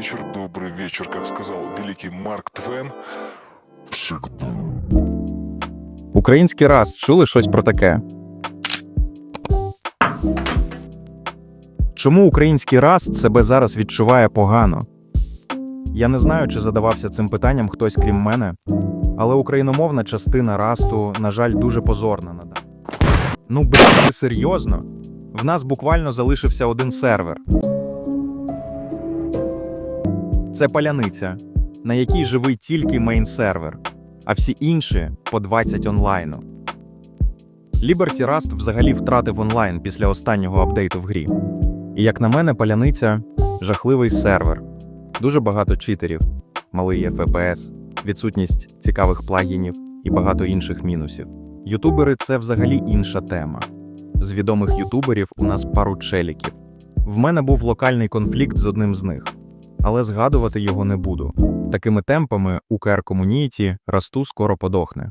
вечер, добрый вечер, как сказал великий Марк Твен. Український раз чули щось про таке? Чому український раз себе зараз відчуває погано? Я не знаю, чи задавався цим питанням хтось крім мене, але україномовна частина расту, на жаль, дуже позорна нада. Ну, блін, ви серйозно? В нас буквально залишився один сервер. Це паляниця, на якій живий тільки мейн-сервер, а всі інші по 20 онлайну. Liberty Rust взагалі втратив онлайн після останнього апдейту в грі. І як на мене, паляниця жахливий сервер, дуже багато читерів, малий FPS, відсутність цікавих плагінів і багато інших мінусів. Ютубери це взагалі інша тема. З відомих ютуберів у нас пару челіків. В мене був локальний конфлікт з одним з них, але згадувати його не буду. Такими темпами УКР Комуніті расту скоро подохне.